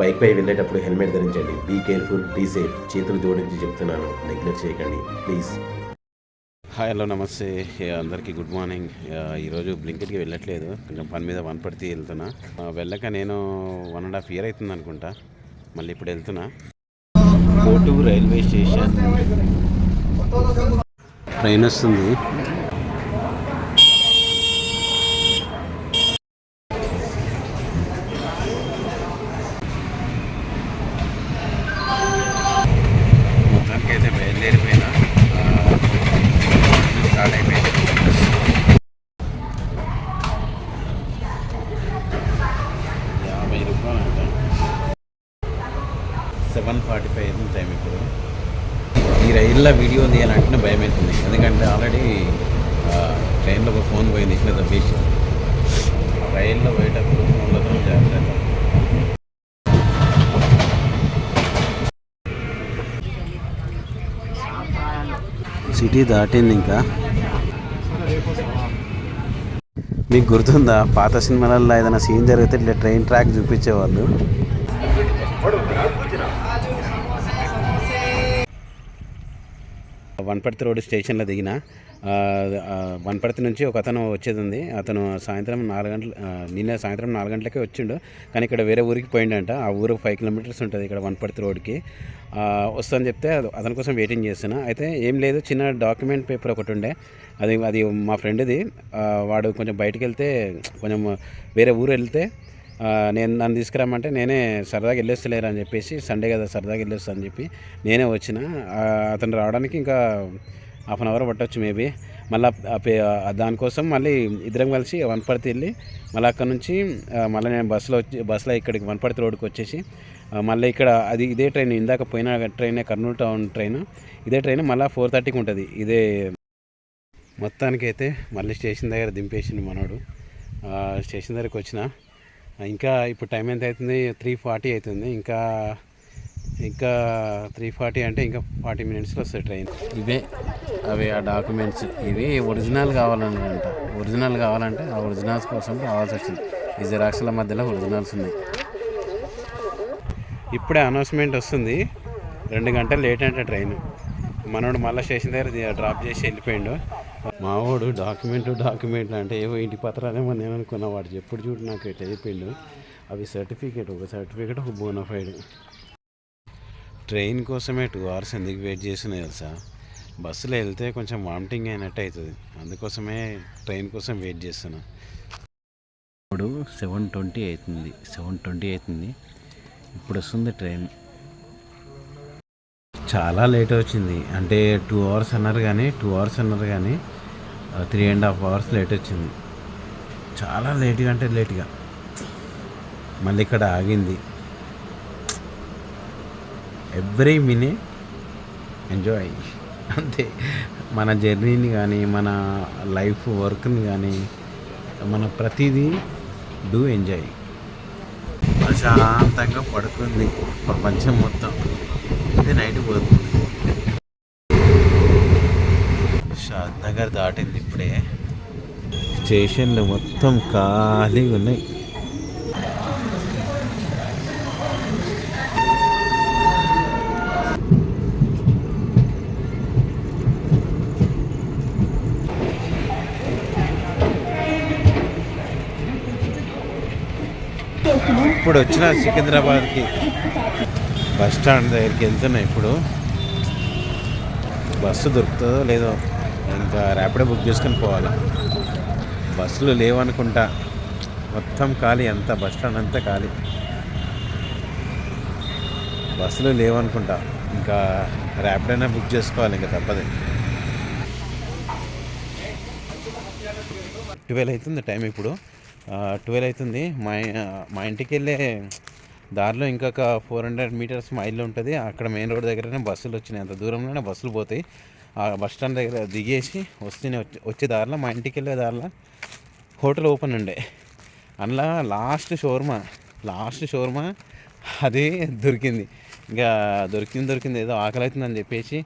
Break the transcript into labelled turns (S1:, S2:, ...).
S1: బైక్పై వెళ్ళేటప్పుడు హెల్మెట్ ధరించండి. Be careful be safe. చేతులు జోడించి చెప్తున్నాను. నెగ్లెక్ట్ చేయకండి. ప్లీజ్.
S2: హాయ్ హలో నమస్తే. అందరికీ గుడ్ మార్నింగ్. ఈరోజు బ్లింకెట్కి వెళ్ళట్లేదు. కొంచెం పని మీద వనపడితే వెళ్తున్నా. వెళ్ళక నేను వన్ అండ్ హాఫ్ ఇయర్ అవుతుంది అనుకుంటా. మళ్ళీ ఇప్పుడు వెళ్తున్నా. Kotturu railway station. ట్రైన్ వస్తుంది. సెవెన్ ఫార్టీ ఫైవ్ అవుతుంది టైం ఇప్పుడు. ఈ రైల్లో వీడియో తీయాలంటే భయం అవుతుంది. ఎందుకంటే ఆల్రెడీ ట్రైన్లో ఒక ఫోన్ పోయింది ఇట్లా తప్పేసి రైల్లో పోయేటప్పుడు ఫోన్లతో జాగ్రత్త సిటీ దాటింది ఇంకా. మీకు గుర్తుందా? పాత సినిమాలలో ఏదైనా సీన్ జరిగితే ఇట్లా ట్రైన్ ట్రాక్ చూపించేవాళ్ళు. వనపర్తి రోడ్ స్టేషన్లో దిగిన ఆ, వనపర్తి నుంచి ఒక అతను వచ్చేది ఉంది అతను సాయంత్రం నాలుగు గంటల నిన్న సాయంత్రం నాలుగు గంటలకే వచ్చిండు. కానీ ఇక్కడ వేరే ఊరికి పోయిండంట. ఆ ఊరు ఫైవ్ కిలోమీటర్స్ ఉంటుంది ఇక్కడ వనపర్తి రోడ్కి. వస్తాను వస్తుందని చెప్తే అతని కోసం వెయిటింగ్ చేస్తున్నా. అయితే ఏం లేదు చిన్న డాక్యుమెంట్ పేపర్ ఒకటి ఉండే. అది అది మా ఫ్రెండ్ది. వాడు కొంచెం బయటికి వెళ్తే కొంచెం వేరే ఊరు వెళ్తే నేను నన్ను తీసుకురమ్మంటే నేనే సరదాగా వెళ్ళొస్తలేరు అని చెప్పేసి సండే కదా సరదాగా వెళ్ళొస్తా అని చెప్పి నేనే వచ్చిన. అతను రావడానికి ఇంకా హాఫ్ అన్ అవర్ పట్టవచ్చు మేబీ మళ్ళీ దానికోసం మళ్ళీ ఇద్దరం కలిసి వనపర్తి వెళ్ళి మళ్ళీ అక్కడ నుంచి మళ్ళీ నేను బస్సులో వచ్చి బస్సులో ఇక్కడికి వనపర్తి రోడ్కి వచ్చేసి మళ్ళీ ఇక్కడ అది ఇదే ట్రైన్ ఇందాక పోయిన ట్రైనే కర్నూలు టౌన్ ట్రైన్ ఇదే ట్రైన్ మళ్ళీ ఫోర్ థర్టీకి ఉంటుంది. ఇదే మొత్తానికి అయితే మళ్ళీ స్టేషన్ దగ్గర దింపేసిండు మనోడు. స్టేషన్ దగ్గరికి వచ్చిన. ఇంకా ఇప్పుడు టైం ఎంత అవుతుంది? త్రీ ఫార్టీ అవుతుంది. ఇంకా ఇంకా త్రీ ఫార్టీ అంటే ఇంకా ఫార్టీ మినిట్స్లో వస్తుంది ట్రైన్. ఇవే అవి ఆ డాక్యుమెంట్స్ ఇవి ఒరిజినల్ కావాలంట ఒరిజినల్ కావాలంటే ఆ ఒరిజినల్స్ కోసం రావాల్సి వచ్చింది. ఈ జిరాక్స్ల మధ్యలో ఒరిజినల్స్ ఉన్నాయి. ఇప్పుడే అనౌన్స్మెంట్ వస్తుంది. రెండు గంటలు లేట్ అంటే ట్రైన్. మనోడు మళ్ళీ స్టేషన్ దగ్గర డ్రాప్ చేసి వెళ్ళిపోయిండు. మావాడు డాక్యుమెంట్ డాక్యుమెంట్లు అంటే ఏవో ఇంటి పత్రాలేమో నేను అనుకున్నా. వాడు ఎప్పుడు చూడు నాకు ఇట్లా చెప్పిండు. అవి సర్టిఫికేట్ ఒక సర్టిఫికేట్ ఒక బోనఫైడ్ ట్రైన్ కోసమే టూ అవర్స్ ఎందుకు వెయిట్ చేసినా తెలుసా? బస్సులో వెళ్తే కొంచెం వామిటింగ్ అయినట్టు అవుతుంది. అందుకోసమే ట్రైన్ కోసం వెయిట్ చేస్తున్నా. ఇప్పుడు సెవెన్ ట్వంటీ అవుతుంది. సెవెన్ ట్వంటీ అవుతుంది. ఇప్పుడు వస్తుంది ట్రైన్. చాలా లేట్ వచ్చింది. అంటే టూ అవర్స్ అన్నారు కానీ టూ అవర్స్ అన్నారు కానీ three and half hours late వచ్చింది. చాలా లేట్గా అంటే లేట్గా మళ్ళీ ఇక్కడ ఆగింది. ఎవ్రీ మినిట్ ఎంజాయ్ అంతే. మన జర్నీని కానీ మన లైఫ్ వర్క్ని కానీ మన ప్రతిదీ డూ ఎంజాయ్ ప్రశాంతంగా పడుకుంది. ప్రపంచం మొత్తం. అయితే నైట్ పోతుంది. షాద్ నగర్ దాటింది ఇప్పుడే. స్టేషన్లు మొత్తం ఖాళీగా ఉన్నాయి. ఇప్పుడు వచ్చిన సికింద్రాబాద్కి. బస్ స్టాండ్ దగ్గరికి వెళ్తున్నా ఇప్పుడు. బస్సు దొరుకుతుందో లేదో ఇంకా ర్యాపిడో బుక్ చేసుకొని పోవాలి. బస్సులు లేవనుకుంటా. మొత్తం ఖాళీ అంతా బస్ స్టాండ్ అంతా ఖాళీ. బస్సులు లేవనుకుంటా. ఇంకా ర్యాపిడోనే బుక్ చేసుకోవాలి ఇంకా తప్పదు. ట్వెల్వ్ అవుతుంది టైం ఇప్పుడు. ట్వెల్వ్ అవుతుంది. మా మా ఇంటికి వెళ్ళే దారిలో ఇంకొక ఫోర్ హండ్రెడ్ మీటర్స్ మైల్ ఉంటుంది. అక్కడ మెయిన్ రోడ్ దగ్గరనే బస్సులు వచ్చినాయి. అంత దూరంలోనే బస్సులు పోతాయి. ఆ బస్ స్టాండ్ దగ్గర దిగేసి వస్తున్నాయి వచ్చే వచ్చే దారిలో మా ఇంటికి వెళ్ళే దారిలో హోటల్ ఓపెన్ ఉండే. అందులో లాస్ట్ షోర్మా లాస్ట్ షోర్మా అది దొరికింది. ఇంకా దొరికింది దొరికింది ఏదో ఆకలి అవుతుందని చెప్పేసి